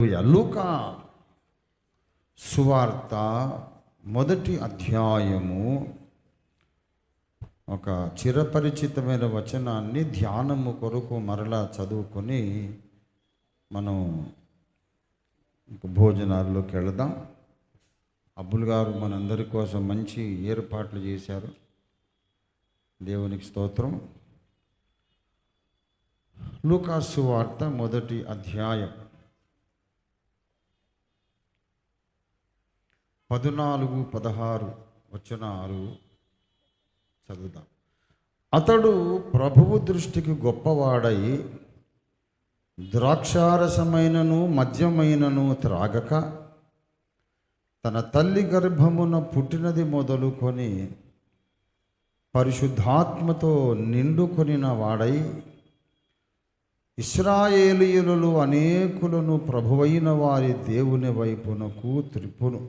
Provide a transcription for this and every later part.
లూకా సువార్త మొదటి అధ్యాయము ఒక చిరపరిచితమైన వచనాన్ని ధ్యానము కొరకు మరలా చదువుకొని మనం భోజనాల్లోకి వెళదాం. అబ్బుల్ గారు మనందరి కోసం మంచి ఏర్పాట్లు చేశారు. దేవునికి స్తోత్రం. లూకాసు వార్త మొదటి అధ్యాయం. పద్నాలుగు పదహారు వచనాలు చదువుదాం. అతడు ప్రభువు దృష్టికి గొప్పవాడై ద్రాక్షారసమైనను మద్యమైనను త్రాగక తన తల్లి గర్భమున పుట్టినది మొదలుకొని పరిశుద్ధాత్మతో నిండుకొనిన వాడై ఇస్రాయేలీయులలో అనేకులను ప్రభువైన వారి దేవుని వైపునకు త్రిపును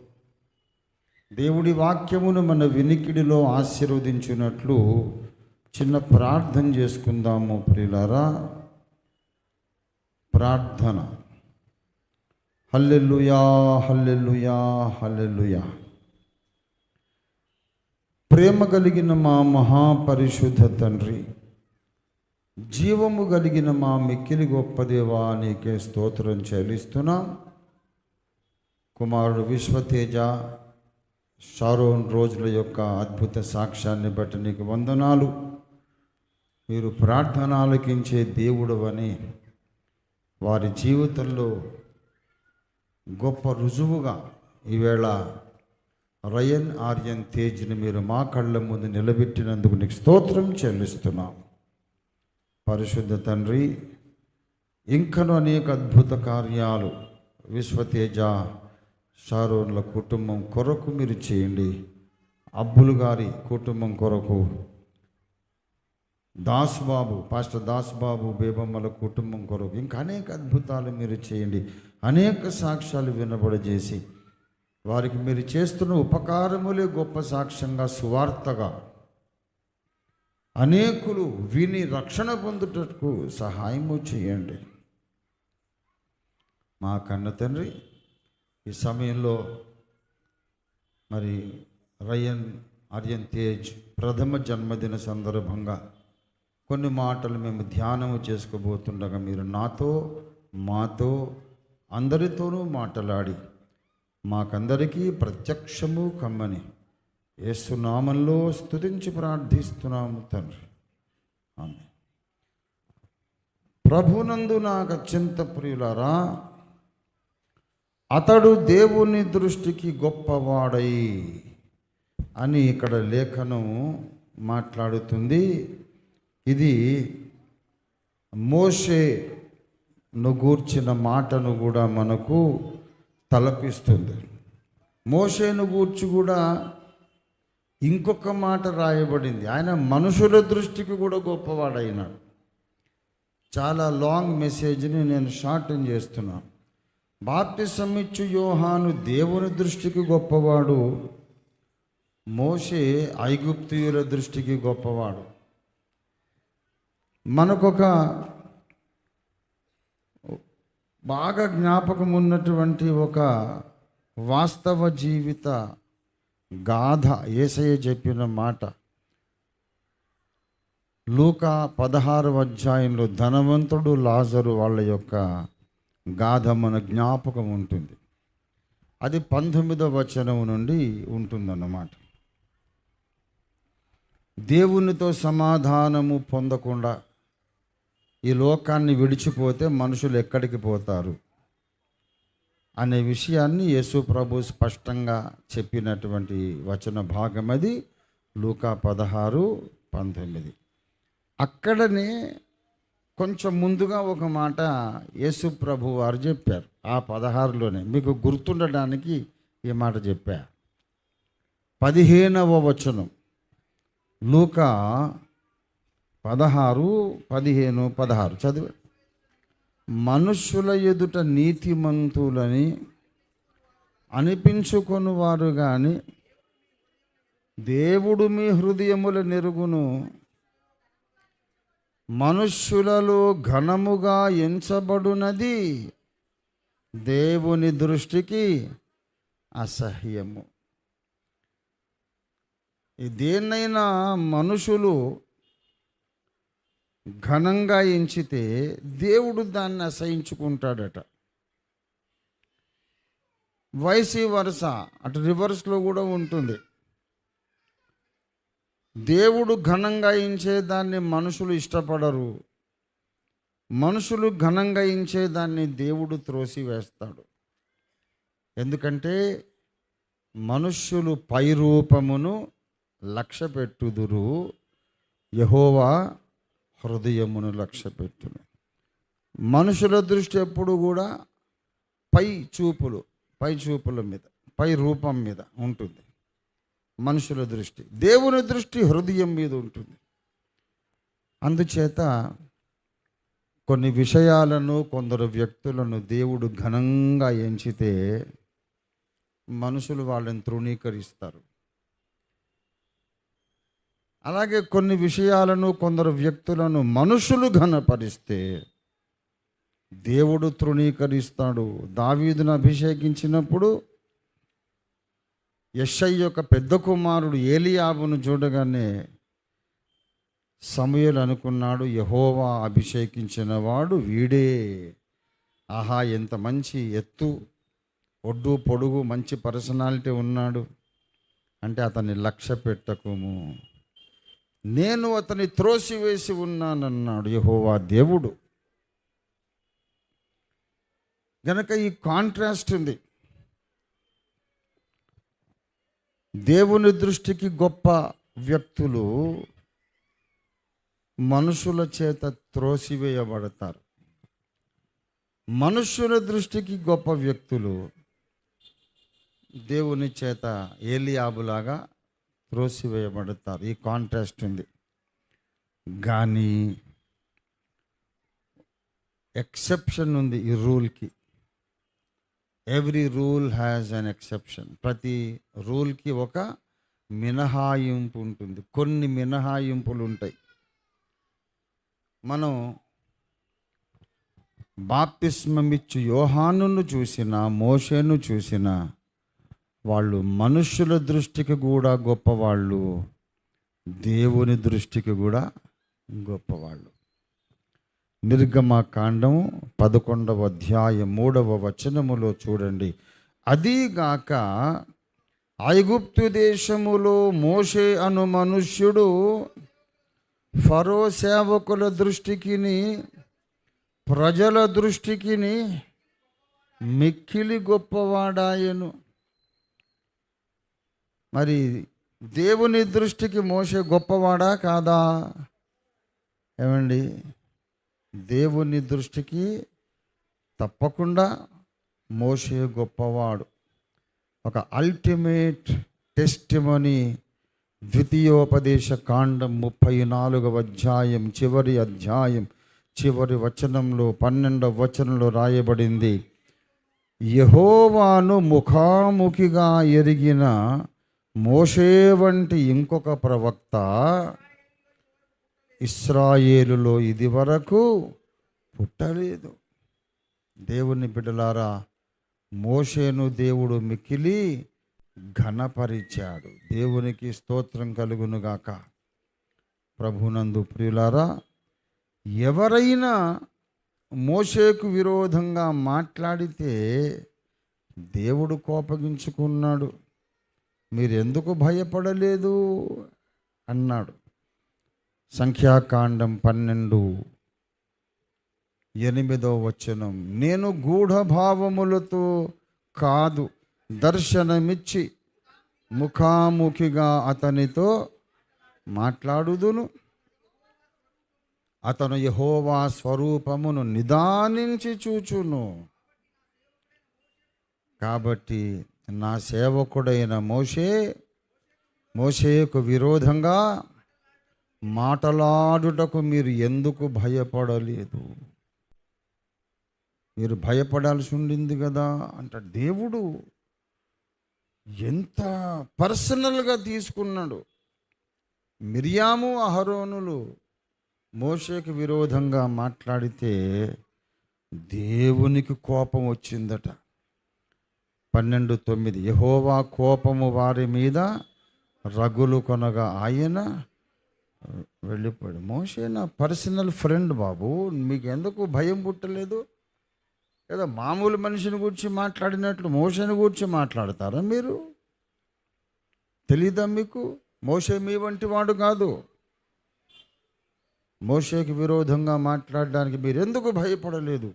దేవుడి వాక్యమును మన వినికిడిలో ఆశీర్వదించినట్లు చిన్న ప్రార్థన చేసుకుందాము ప్రియులారా. ప్రార్థన. హల్లెల్లుయా హల్లెల్లుయా హల్లెల్లుయా ప్రేమ కలిగిన మా మహాపరిశుద్ధ తండ్రి జీవము కలిగిన మా మిక్కిలి గొప్ప దేవా నీకే స్తోత్రం చెల్లిస్తున్నా. కుమారుడు విశ్వతేజ షారోన్ రోజుల యొక్క అద్భుత సాక్ష్యాన్ని బట్టి నీకు వందనాలు. మీరు ప్రార్థన ఆలకించే దేవుడు అని వారి జీవితంలో గొప్ప రుజువుగా ఈవేళ రయన్ ఆర్యన్ తేజ్ని మీరు మా కళ్ళ ముందు నిలబెట్టినందుకు నీకు స్తోత్రం చెల్లిస్తున్నాం. పరిశుద్ధ తండ్రి ఇంకను అనేక అద్భుత కార్యాలు విశ్వతేజ షారోన్ల కుటుంబం కొరకు మీరు చేయండి. అబ్బులు గారి కుటుంబం కొరకు. దాసుబాబు పాస్టర్ దాసుబాబు బేబమ్మల కుటుంబం కొరకు ఇంకా అనేక అద్భుతాలు మీరు చేయండి. అనేక సాక్ష్యాలు వినబడజేసి వారికి మీరు చేస్తున్న ఉపకారములే గొప్ప సాక్ష్యంగా సువార్తగా అనేకులు విని రక్షణ పొందుటకు సహాయము చేయండి. మా కన్న తండ్రి ఈ సమయంలో మరి రయన్ ఆర్యన్ తేజ్ ప్రథమ జన్మదిన సందర్భంగా కొన్ని మాటలు మేము ధ్యానము చేసుకోబోతుండగా మీరు నాతో మాతో అందరితోనూ మాట్లాడి మాకందరికీ ప్రత్యక్షము కమ్మని ఏసునామంలో స్తుతించి ప్రార్థిస్తున్నాము తండ్రి. ఆమె ప్రభునందు నాకు అత్యంత ప్రియులారా అతడు దేవుని దృష్టికి గొప్పవాడై అని ఇక్కడ లేఖనం మాట్లాడుతుంది. ఇది మోషేను గూర్చిన మాటను కూడా మనకు తలపిస్తుంది. మోషేను గూర్చి కూడా ఇంకొక మాట రాయబడింది. ఆయన మనుషుల దృష్టికి కూడా గొప్పవాడైనాడు. చాలా లాంగ్ మెసేజ్ని నేను షార్టన్ చేస్తున్నాను. బాప్తిసమిచ్చు యోహాను దేవుని దృష్టికి గొప్పవాడు మోషే ఐగుప్తియుల దృష్టికి గొప్పవాడు. మనకొక బాగా జ్ఞాపకం ఉన్నటువంటి ఒక వాస్తవ జీవిత గాథ ఏసయ్య చెప్పిన మాట. లూక పదహారు అధ్యాయంలో ధనవంతుడు లాజరు వాళ్ళ యొక్క గాథ మన జ్ఞాపకం ఉంటుంది. అది పంతొమ్మిదవ వచనం నుండి ఉంటుందన్నమాట. దేవునితో సమాధానము పొందకుండా ఈ లోకాన్ని విడిచిపోతే మనుషులు ఎక్కడికి పోతారు? అనే విషయాన్ని యేసు ప్రభు స్పష్టంగా చెప్పినటువంటి వచన భాగం అది లూకా పదహారు పంతొమ్మిది. అక్కడనే కొంచెం ముందుగా ఒక మాట యేసు ప్రభు వారు చెప్పారు ఆ పదహారులోనే. మీకు గుర్తుండడానికి ఈ మాట చెప్పా. పదిహేనవ వచనం. లూక పదహారు పదిహేను పదహారు. చదివి. మనుష్యుల ఎదుట నీతిమంతులని అనిపించుకొని వారు కానీ దేవుడు మీ హృదయముల నెరుగును మనుష్యులలో ఘనముగా ఎంచబడునది దేవుని దృష్టికి అసహ్యము. దేన్నైనా మనుషులు ఘనంగా ఎంచితే దేవుడు దాన్ని అసహించుకుంటాడట. వైసీ వరుస అటు రివర్స్లో కూడా ఉంటుంది. దేవుడు ఘనంగా ఎంచే దాన్ని మనుషులు ఇష్టపడరు. మనుషులు ఘనంగా ఎంచే దాన్ని దేవుడు త్రోసివేస్తాడు. ఎందుకంటే మనుష్యులు పైరూపమును లక్ష్య పెట్టుదురు యహోవా హృదయమును లక్ష్య పెట్టును మనుషుల దృష్టి ఎప్పుడు కూడా పై చూపులు పై చూపుల మీద పై రూపం మీద ఉంటుంది. మనుషుల దృష్టి. దేవుని దృష్టి హృదయం మీద ఉంటుంది. అందుచేత కొన్ని విషయాలను కొందరు వ్యక్తులను దేవుడు ఘనంగా ఎంచితే మనుషులు వాళ్ళని తృణీకరిస్తారు. అలాగే కొన్ని విషయాలను కొందరు వ్యక్తులను మనుషులు ఘనపరిస్తే దేవుడు తృణీకరిస్తాడు. దావీదును అభిషేకించినప్పుడు యెషై యొక్క పెద్ద కుమారుడు ఏలియాబును చూడగానే సమయలు అనుకున్నాడు యహోవా అభిషేకించిన వాడు వీడే. ఆహా ఎంత మంచి ఎత్తు ఒడ్డు పొడుగు మంచి పర్సనాలిటీ ఉన్నాడు. అంటే అతన్ని లక్ష్య పెట్టకుము. నేను అతని త్రోసివేసి ఉన్నానన్నాడు యహోవా దేవుడు. గనక ఈ కాంట్రాస్ట్ ఉంది దేవుని దృష్టికి గొప్ప వ్యక్తులు మనుషుల చేత త్రోసివేయబడతారు. మనుషుల దృష్టికి గొప్ప వ్యక్తులు దేవుని చేత ఏలియాబులాగా త్రోసివేయబడతారు. ఈ కాంట్రాస్ట్ ఉంది. కానీ ఎక్సెప్షన్ ఉంది ఈ రూల్కి. Every rule has an exception ప్రతి రూల్కి ఒక మినహాయింపు ఉంటుంది. కొన్ని మినహాయింపులు ఉంటాయి. మనం బాప్తిస్మమిచ్చు యోహానును చూసిన మోషేను చూసిన వాళ్ళు మనుషుల దృష్టికి కూడా గొప్పవాళ్ళు దేవుని దృష్టికి కూడా గొప్పవాళ్ళు. నిర్గమ కాండం పదకొండవ అధ్యాయం మూడవ వచనములో చూడండి. అదీగాక ఐగుప్తు దేశములో మోషే అను మనుష్యుడు ఫరో సేవకుల దృష్టికిని ప్రజల దృష్టికిని మిక్కిలి గొప్పవాడాయను. మరి దేవుని దృష్టికి మోసే గొప్పవాడా కాదా? ఏమండి? దేవుని దృష్టికి తప్పకుండా మోసే గొప్పవాడు. ఒక అల్టిమేట్ టెస్టిమని ద్వితీయోపదేశ కాండం ముప్పై నాలుగవ అధ్యాయం చివరి అధ్యాయం చివరి వచనంలో పన్నెండవ వచనంలో రాయబడింది. యహోవాను ముఖాముఖిగా ఎరిగిన మోషే వంటి ఇంకొక ప్రవక్త ఇస్రాయేలులో ఇది వరకు పుట్టలేదు. దేవుని బిడ్డలారా మోషేను దేవుడు మిక్కిలి ఘనపరిచాడు. దేవునికి స్తోత్రం కలుగునుగాక. ప్రభునందు ప్రియులారా ఎవరైనా మోషేకు విరోధంగా మాట్లాడితే దేవుడు కోపగించుకున్నాడు. మీరెందుకు భయపడలేదు? అన్నాడు. సంఖ్యాకాండం పన్నెండు. ఎనిమిదో వచనం. నేను గూఢభావములతో కాదు దర్శనమిచ్చి ముఖాముఖిగా అతనితో మాట్లాడుదును. అతను యహోవా స్వరూపమును నిదానించి చూచును. కాబట్టి నా సేవకుడైన మోషే మోషేకు విరోధంగా మాటలాడుటకు మీరు ఎందుకు భయపడలేదు? మీరు భయపడాల్సి ఉండింది కదా అంట దేవుడు. ఎంత పర్సనల్గా తీసుకున్నాడు. మిరియాము అహరోనులు మోషేకు విరోధంగా మాట్లాడితే దేవునికి కోపం వచ్చిందట. పన్నెండు తొమ్మిది యహోవా కోపము వారి మీద రగులు కొనగా ఆయన వెళ్ళిపోయాడు. మోషే నా పర్సనల్ ఫ్రెండ్ బాబు మీకు ఎందుకు భయం పుట్టలేదు? ఏదో మామూలు మనిషిని గురించి మాట్లాడినట్లు మోషని గురించి మాట్లాడతారా మీరు? తెలీదా మీకు? మోషే మీ వంటి వాడు కాదు. మోషేకి విరోధంగా మాట్లాడడానికి మీరు ఎందుకు భయపడలేదు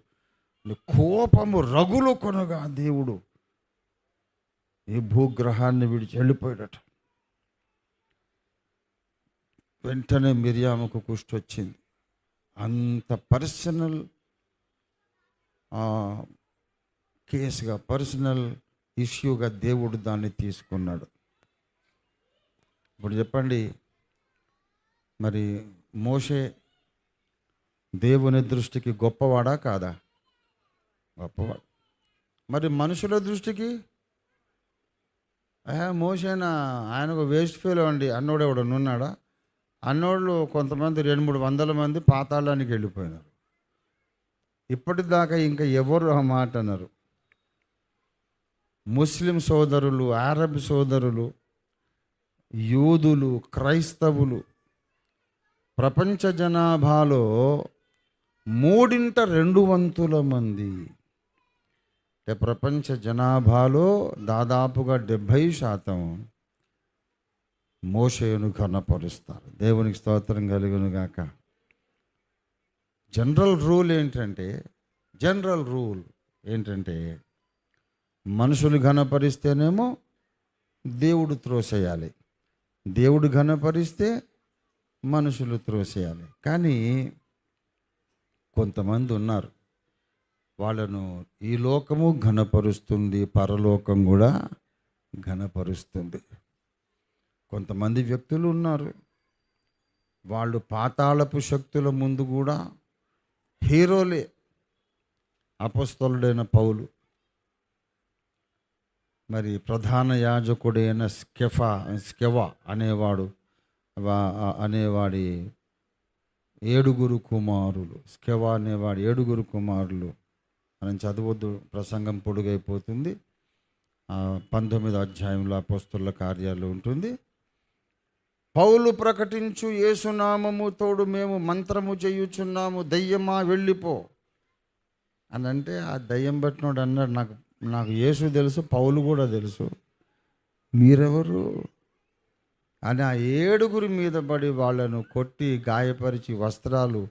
కోపము రగులు కొనగా దేవుడు ఈ భూగ్రహాన్ని విడిచి వెళ్ళిపోయాడట. వెంటనే మిరియాముకు కుష్టి వచ్చింది అంత పర్సనల్ కేసుగా పర్సనల్ ఇష్యూగా దేవుడు దాన్ని తీసుకున్నాడు. ఇప్పుడు చెప్పండి మరి మోషే దేవుని దృష్టికి గొప్పవాడా కాదా? గొప్పవాడు. మరి మనుషుల దృష్టికి? ఏ మోసేనా ఆయనకు వేస్ట్ ఫీల్ అండి అన్నోడు ఎవడు అన్నోళ్ళు కొంతమంది రెండు మూడు వందల మంది పాతాళానికి వెళ్ళిపోయినారు. ఇప్పటిదాకా ఇంకా ఎవరు ఆ మాట అన్నారు? ముస్లిం సోదరులు అరబ్ సోదరులు యూదులు క్రైస్తవులు ప్రపంచ జనాభాలో మూడింట రెండు వంతుల మంది. అంటే ప్రపంచ జనాభాలో దాదాపుగా డెబ్భై శాతం మోషేను ఘనపరుస్తారు. దేవునికి స్తోత్రం కలుగును గాక. జనరల్ రూల్ ఏంటంటే జనరల్ రూల్ ఏంటంటే మనుషులు ఘనపరిస్తేనేమో దేవుడు త్రోసేయాలి దేవుడు ఘనపరిస్తే మనుషులు త్రోసేయాలి కానీ కొంతమంది ఉన్నారు. వాళ్ళను ఈ లోకము ఘనపరుస్తుంది పరలోకం కూడా ఘనపరుస్తుంది. కొంతమంది వ్యక్తులు ఉన్నారు. వాళ్ళు పాతాళపు శక్తుల ముందు కూడా హీరోలే. అపస్తలుడైన పౌలు. మరి ప్రధాన యాజకుడైన స్కెఫా స్కెవా అనేవాడు అనేవాడి ఏడుగురు కుమారులు. స్కెవా అనేవాడు ఏడుగురు కుమారులు. మనం చదవద్దు ప్రసంగం పొడుగైపోతుంది. పంతొమ్మిది పంతొమ్మిదో అధ్యాయంలో అపోస్తుల కార్యాలు ఉంటుంది. పౌలు ప్రకటించు యేసునామము తోడు మేము మంత్రము చేయుచున్నాము. దయ్యమా వెళ్ళిపో. అని అంటే ఆ దయ్యం పట్టినోడు అన్నాడు నాకు నాకు యేసు తెలుసు పౌలు కూడా తెలుసు. మీరెవరు? అని ఆ ఏడుగురి మీద పడి వాళ్ళను కొట్టి గాయపరిచి వస్త్రాలు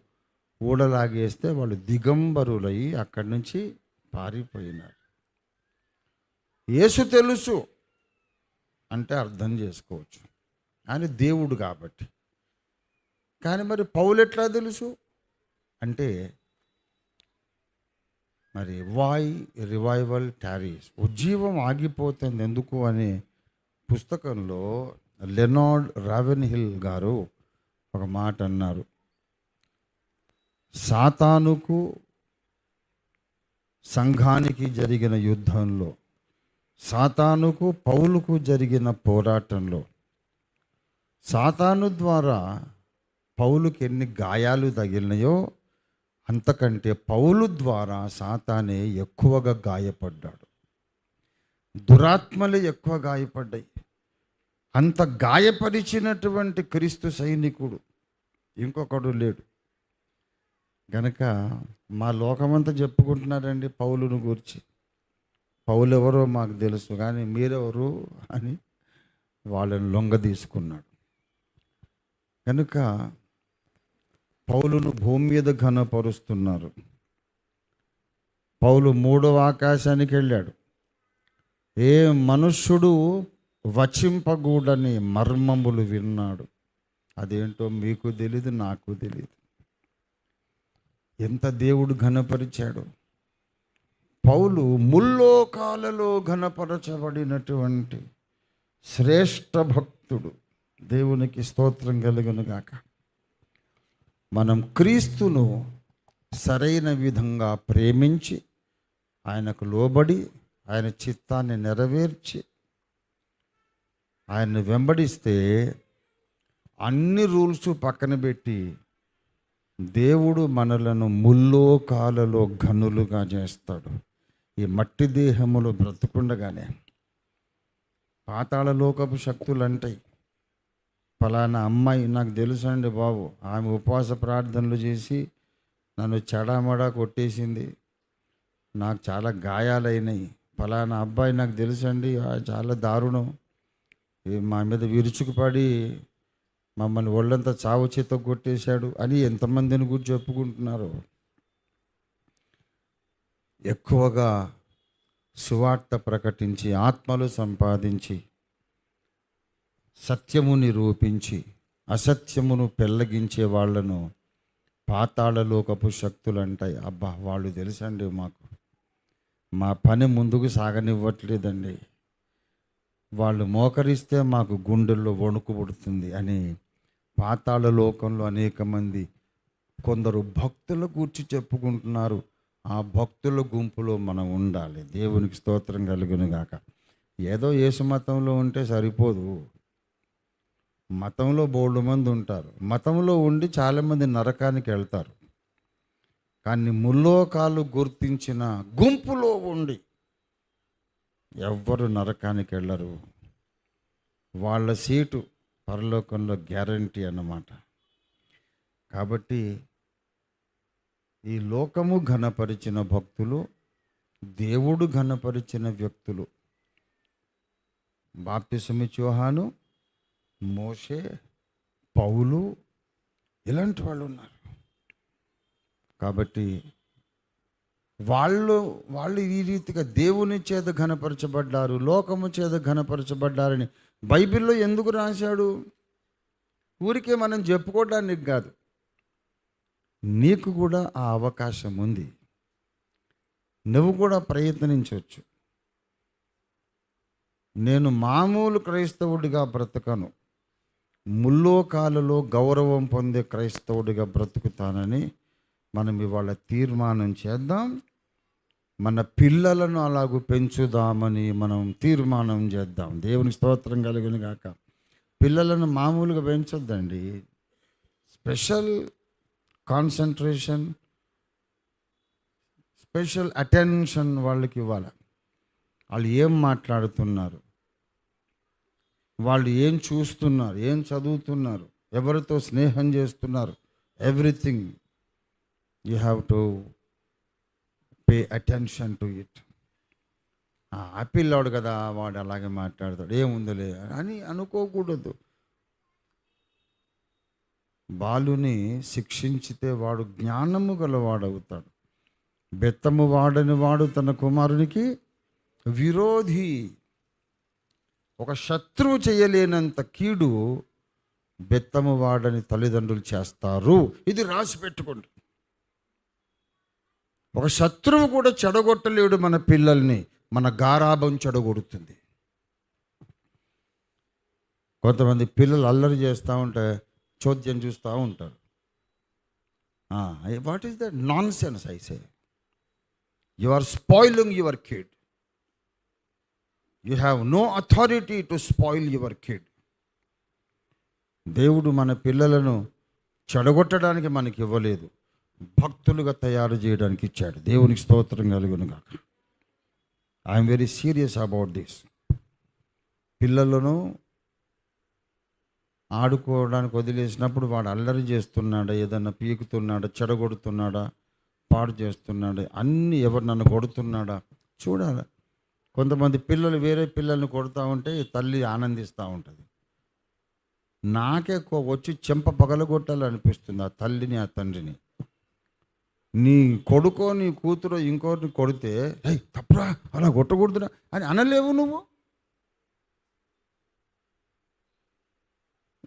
ఊడలాగేస్తే వాళ్ళు దిగంబరులయ్యి అక్కడి నుంచి పారిపోయినారు. యేసు తెలుసు అంటే అర్థం చేసుకోవచ్చు. ఆయన దేవుడు కాబట్టి. కానీ మరి పౌలు ఎట్లా తెలుసు? అంటే మరి వాయ్ రివైవల్ టారీస్ ఉజ్జీవం ఆగిపోతుంది ఎందుకు అనే పుస్తకంలో లెనార్డ్ రావెన్ హిల్ గారు ఒక మాట అన్నారు. సాతానుకు సంఘానికి జరిగిన యుద్ధంలో సాతానుకు పౌలుకు జరిగిన పోరాటంలో సాతాను ద్వారా పౌలుకి ఎన్ని గాయాలు తగిలినాయో అంతకంటే పౌలు ద్వారా సాతానే ఎక్కువగా గాయపడ్డాడు. దురాత్మలే ఎక్కువ గాయపడ్డాయి. అంత గాయపరిచినటువంటి క్రీస్తు సైనికుడు ఇంకొకడు లేడు. గనక మా లోకమంతా చెప్పుకుంటున్నారండి పౌలును గురించి. పౌలు ఎవరో మాకు తెలుసు కానీ మీరెవరు అని వాళ్ళని లొంగ తీసుకున్నాడు. కనుక పౌలును భూమి మీద ఘనపరుస్తున్నారు. పౌలు మూడవ ఆకాశానికి వెళ్ళాడు. ఏ మనుష్యుడు వచింపగూడని మర్మములు విన్నాడు. అదేంటో మీకు తెలియదు నాకు తెలియదు ఎంత దేవుడు ఘనపరిచాడు. పౌలు ముల్లోకాలలో ఘనపరచబడినటువంటి శ్రేష్ఠ భక్తుడు. దేవునికి స్తోత్రం కలుగును గాక. మనం క్రీస్తును సరైన విధంగా ప్రేమించి ఆయనకు లోబడి ఆయన చిత్తాన్ని నెరవేర్చి ఆయన్ని వెంబడిస్తే అన్ని రూల్స్ పక్కన పెట్టి దేవుడు మనలను ముల్లోకాలలో ఘనులుగా చేస్తాడు. ఈ మట్టి దేహములు బ్రతుకుండగానే పాతాళ లోకపు శక్తులు అంటాయి ఫలానా అమ్మాయి నాకు తెలుసు అండి బాబు. ఆమె ఉపవాస ప్రార్థనలు చేసి నన్ను చెడామడా కొట్టేసింది. నాకు చాలా గాయాలైనాయి. ఫలానా అబ్బాయి నాకు తెలుసండి. ఆ చాలా దారుణం. మా మీద విరుచుకుపడి మమ్మల్ని ఒళ్ళంతా చావు చేత కొట్టేశాడు అని ఎంతమందిని గురించి చెప్పుకుంటున్నారు. ఎక్కువగా సువార్త ప్రకటించి ఆత్మలు సంపాదించి సత్యము నిరూపించి అసత్యమును పెళ్ళగించే వాళ్ళను పాతాళలోకపు శక్తులు అంటాయి అబ్బా వాళ్ళు తెలుసండి మాకు. మా పని ముందుకు సాగనివ్వట్లేదండి. వాళ్ళు మోకరిస్తే మాకు గుండెల్లో వణుకు పుడుతుంది అని పాతాళ లోకంలో అనేక మంది కొందరు భక్తుల గూర్చి చెప్పుకుంటున్నారు. ఆ భక్తుల గుంపులో మనం ఉండాలి. దేవునికి స్తోత్రం కలుగును గాక. ఏదో యేసు మతంలో ఉంటే సరిపోదు. మతంలో బోల్డు మంది ఉంటారు. మతంలో ఉండి చాలామంది నరకానికి వెళ్తారు. కానీ ముల్లోకాలు గుర్తించిన గుంపులో ఉండి ఎవ్వరు నరకానికి వెళ్ళరు. వాళ్ళ సీటు పరలోకంలో గ్యారంటీ అన్నమాట. కాబట్టి ఈ లోకము ఘనపరిచిన భక్తులు దేవుడు ఘనపరిచిన వ్యక్తులు. బాప్తిసమి చోహాను మోషే పౌలు ఇలాంటి వాళ్ళు ఉన్నారు. కాబట్టి వాళ్ళు వాళ్ళు ఈ రీతిగా దేవుని చేత ఘనపరచబడ్డారు లోకము చేత ఘనపరచబడ్డారని బైబిల్లో ఎందుకు రాశాడు? ఊరికే మనం చెప్పుకోవడానికి కాదు. నీకు కూడా ఆ అవకాశం ఉంది. నువ్వు కూడా ప్రయత్నించవచ్చు. నేను మామూలు క్రైస్తవుడిగా బ్రతకను. ముల్లోకాలలో గౌరవం పొందే క్రైస్తవుడిగా బ్రతుకుతానని మనం ఇవాళ తీర్మానం చేద్దాం. మన పిల్లలను అలాగూ పెంచుదామని మనం తీర్మానం చేద్దాం. దేవుని స్తోత్రం కలిగిన గాక. పిల్లలను మామూలుగా పెంచొద్దండి. స్పెషల్ కాన్సన్ట్రేషన్ స్పెషల్ అటెన్షన్ వాళ్ళకి ఇవ్వాలి. వాళ్ళు ఏం మాట్లాడుతున్నారు? వాళ్ళు ఏం చూస్తున్నారు ఏం చదువుతున్నారు ఎవరితో స్నేహం చేస్తున్నారు everything you have to pay attention to it. ఆ పిల్లాడు కదా వాడు అలాగే మాట్లాడతాడు ఏముందిలే అని అనుకోకూడదు. బాలుని శిక్షించితే వాడు జ్ఞానము గలవాడవుతాడు. బెత్తము వాడని వాడు తన కుమారునికి విరోధి. ఒక శత్రువు చేయలేనంత కీడు బెత్తము వాడని తల్లిదండ్రులు చేస్తారు. ఇది రాసి పెట్టుకోండి. ఒక శత్రువు కూడా చెడగొట్టలేడు మన పిల్లల్ని మన గారాభం చెడగొడుతుంది. కొంతమంది పిల్లలు అల్లరి చేస్తూ ఉంటే చోద్యం చూస్తూ ఉంటారు. What is that nonsense I say you are spoiling your kid you have no authority to spoil your kid దేవుడు మన పిల్లలను చెడగొట్టడానికి మనకి ఇవ్వలేదు. భక్తులుగా తయారు చేయడానికి ఇచ్చాడు. దేవునికి స్తోత్రం కలుగును కాక I'm very serious about this పిల్లలను ఆడుకోవడానికి వదిలేసినప్పుడు వాడు అల్లరి చేస్తున్నాడా ఏదన్నా పీకుతున్నాడా చెడగొడుతున్నాడా పాడు చేస్తున్నాడా అన్నీ ఎవరు నన్ను కొడుతున్నాడా చూడాలి? కొంతమంది పిల్లలు వేరే పిల్లల్ని కొడుతూ ఉంటే ఈ తల్లి ఆనందిస్తూ ఉంటుంది. నాకే కో- వచ్చి చెంప పగలగొట్టాలనిపిస్తుంది ఆ తల్లిని ఆ తండ్రిని. నీ కొడుకో నీ కూతురో ఇంకోటిని కొడితే అయ్యి తప్పురా అలా కొట్టకూడదురా అని అనలేవు నువ్వు?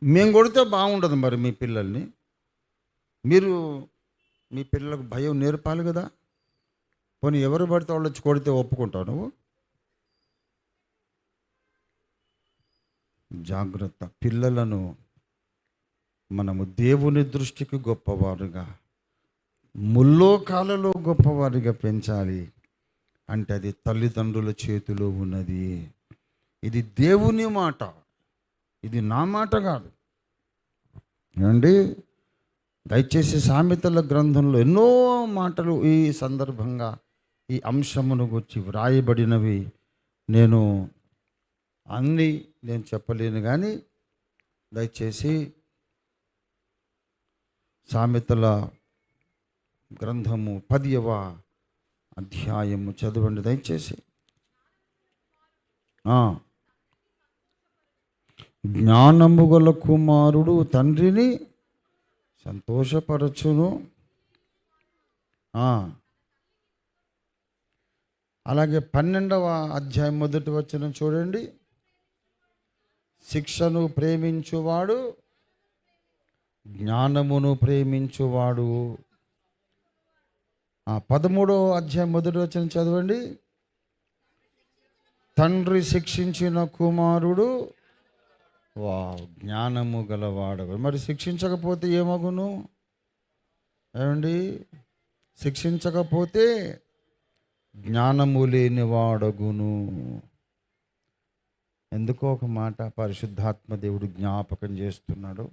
మేము కొడితే బాగుండదు మరి మీ పిల్లల్ని. మీరు మీ పిల్లలకు భయం నేర్పాలి కదా. పోనీ ఎవరు పడితే వాళ్ళు వచ్చి కొడితే ఒప్పుకుంటావు నువ్వు? జాగ్రత్త. పిల్లలను మనము దేవుని దృష్టికి గొప్పవారుగా ముల్లోకాలలో గొప్పవారిగా పెంచాలి అంటే అది తల్లిదండ్రుల చేతిలో ఉన్నది. ఇది దేవుని మాట. ఇది నా మాట కాదు. ఏమండి? దయచేసి సామెతల గ్రంథంలో ఎన్నో మాటలు ఈ సందర్భంగా ఈ అంశమును గురించి వ్రాయబడినవి. నేను అన్నీ నేను చెప్పలేను కానీ దయచేసి సామెతల గ్రంథము పదియవ అధ్యాయము చదవండి దయచేసి. జ్ఞానము గల కుమారుడు తండ్రిని సంతోషపరచును. అలాగే పన్నెండవ అధ్యాయం మొదటి వచ్చిన చూడండి. శిక్షను ప్రేమించువాడు జ్ఞానమును ప్రేమించువాడు. ఆ పదమూడో అధ్యాయం మొదటి వచ్చిన చదవండి. తండ్రి శిక్షించిన కుమారుడు వా జ్ఞానము గలవాడు. మరి శిక్షించకపోతే ఏమగును? ఏమండి? శిక్షించకపోతే జ్ఞానము లేని వాడగును ఎందుకో ఒక మాట పరిశుద్ధాత్మ దేవుడు జ్ఞాపకం చేస్తున్నాడు.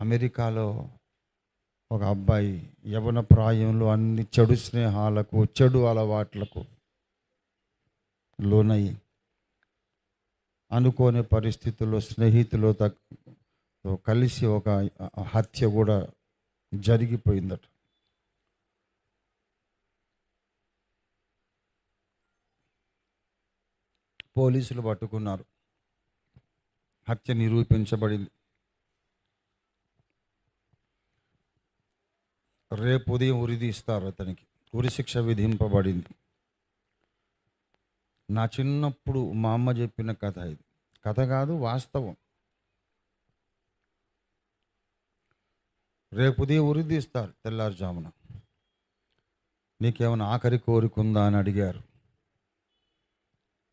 అమెరికాలో ఒక అబ్బాయి యవన ప్రాయంలో అన్ని చెడు స్నేహాలకు చెడు అలవాట్లకు లోనయ్యి అనుకోని పరిస్థితుల్లో స్నేహితులతో కలిసి ఒక హత్య కూడా జరిగిపోయిందట. పోలీసులు పట్టుకున్నారు. హత్య నిరూపించబడింది. రేపు ఉదయం ఉరిదీస్తారు అతనికి. ఉరిశిక్ష విధింపబడింది. నా చిన్నప్పుడు మా అమ్మ చెప్పిన కథ ఇది. కథ కాదు వాస్తవం. రేపు ఉదయం ఉరిదీస్తారు తెల్లారుజామున. నీకేమైనా ఆఖరి కోరికుందా అని అడిగారు.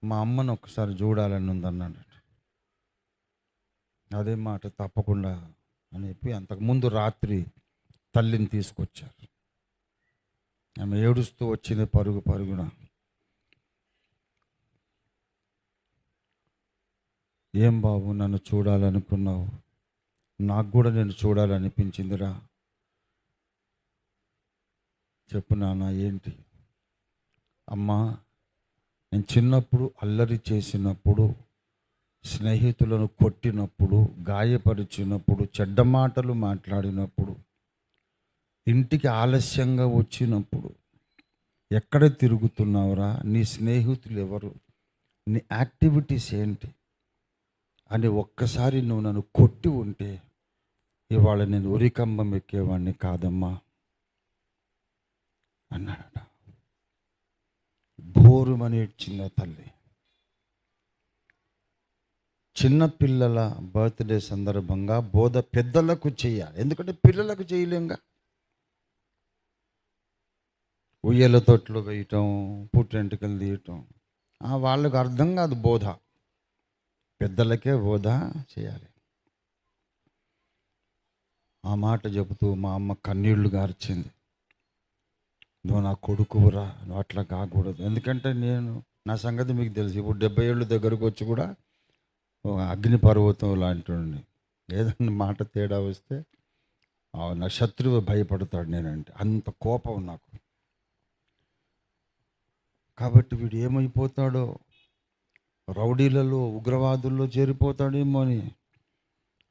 మా అమ్మను ఒకసారి చూడాలని ఉందన్నాడు. అదే మాట తప్పకుండా అని చెప్పి అంతకుముందు రాత్రి తల్లిని తీసుకొచ్చారు. ఆమె ఏడుస్తూ వచ్చింది పరుగు పరుగున. ఏం బాబు నన్ను చూడాలనుకున్నావు? నాకు కూడా నేను చూడాలనిపించిందిరా. చెప్పు నాన్న ఏంటి? అమ్మా నేను చిన్నప్పుడు అల్లరి చేసినప్పుడు స్నేహితులను కొట్టినప్పుడు గాయపరిచినప్పుడు చెడ్డ మాటలు మాట్లాడినప్పుడు ఇంటికి ఆలస్యంగా వచ్చినప్పుడు ఎక్కడ తిరుగుతున్నావురా? నీ స్నేహితులు ఎవరు? నీ యాక్టివిటీస్ ఏంటి? అని ఒక్కసారి నువ్వు నన్ను కొట్టి ఉంటే ఇవాళ నేను ఉరికంబం ఎక్కేవాడిని కాదమ్మా. అన్నాడట. భోరుమని ఏడ్చింది ఆ తల్లి. చిన్న పిల్లల బర్త్డే సందర్భంగా బోధ పెద్దలకు చేయాలి. ఎందుకంటే పిల్లలకు చేయలేంగా. ఉయ్యల తొట్లు వేయటం పుట్టెంటుకలు తీయటం. వాళ్ళకు అర్థం కాదు బోధ. పెద్దలకే బోధ చేయాలి. ఆ మాట చెబుతూ మా అమ్మ కన్నీళ్ళు గార్చింది. నువ్వు నా కొడుకురా నువ్వు అట్లా కాకూడదు. ఎందుకంటే నేను నా సంగతి మీకు తెలుసు. ఇప్పుడు డెబ్బై ఏళ్ళు దగ్గరకు వచ్చి కూడా అగ్ని పర్వతం లాంటి ఏదన్నా మాట తేడా వస్తే నా శత్రువు భయపడతాడు నేనంటే. అంత కోపం నాకు. కాబట్టి వీడు ఏమైపోతాడో రౌడీలలో ఉగ్రవాదుల్లో చేరిపోతాడేమో అని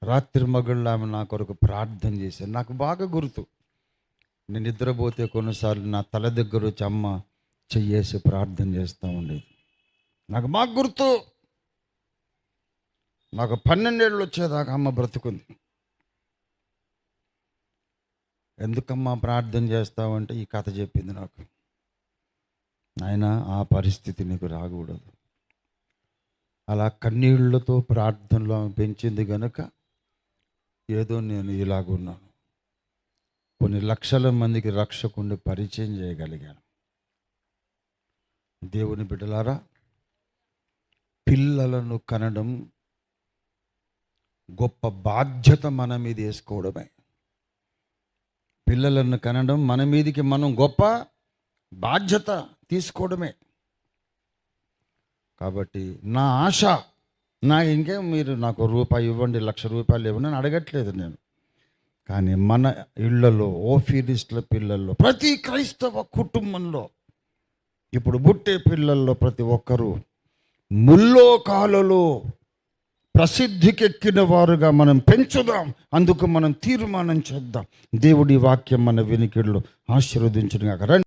రాత్రి మగళ్ళు ఆమె నా కొరకు ప్రార్థన చేశారు. నాకు బాగా గుర్తు. నేను నిద్రపోతే కొన్నిసార్లు నా తల దగ్గర వచ్చి అమ్మ చెయ్యేసి ప్రార్థన చేస్తూ ఉండేది. నాకు మాకు గుర్తు. నాకు పన్నెండేళ్ళు వచ్చేదాకా అమ్మ బ్రతుకుంది. ఎందుకమ్మా ప్రార్థన చేస్తావంటే ఈ కథ చెప్పింది నాకు. నాయన ఆ పరిస్థితి నీకు రాకూడదు. అలా కన్నీళ్ళతో ప్రార్థనలో పెంచింది గనుక ఏదో నేను ఇలాగున్నాను. కొన్ని లక్షల మందికి రక్షకుండి పరిచయం చేయగలిగాను. దేవుని బిడ్డలారా పిల్లలను కనడం గొప్ప బాధ్యత మన మీద వేసుకోవడమే. పిల్లలను కనడం మన మీదికి మనం గొప్ప బాధ్యత తీసుకోవడమే. కాబట్టి నా ఆశ నా ఇంకేం మీరు నాకు రూపాయి ఇవ్వండి లక్ష రూపాయలు ఇవ్వండి అని అడగట్లేదు నేను. కానీ మన ఇళ్ళలో ఓఫీరిస్ట్ల పిల్లల్లో ప్రతి క్రైస్తవ కుటుంబంలో ఇప్పుడు పుట్టే పిల్లల్లో ప్రతి ఒక్కరూ ముల్లోకాలలో ప్రసిద్ధికెక్కిన వారుగా మనం పెంచుదాం అందుకు మనం తీర్మానం చేద్దాం. దేవుడి వాక్యం మన వినికిడిలో ఆశీర్వదించడం రండి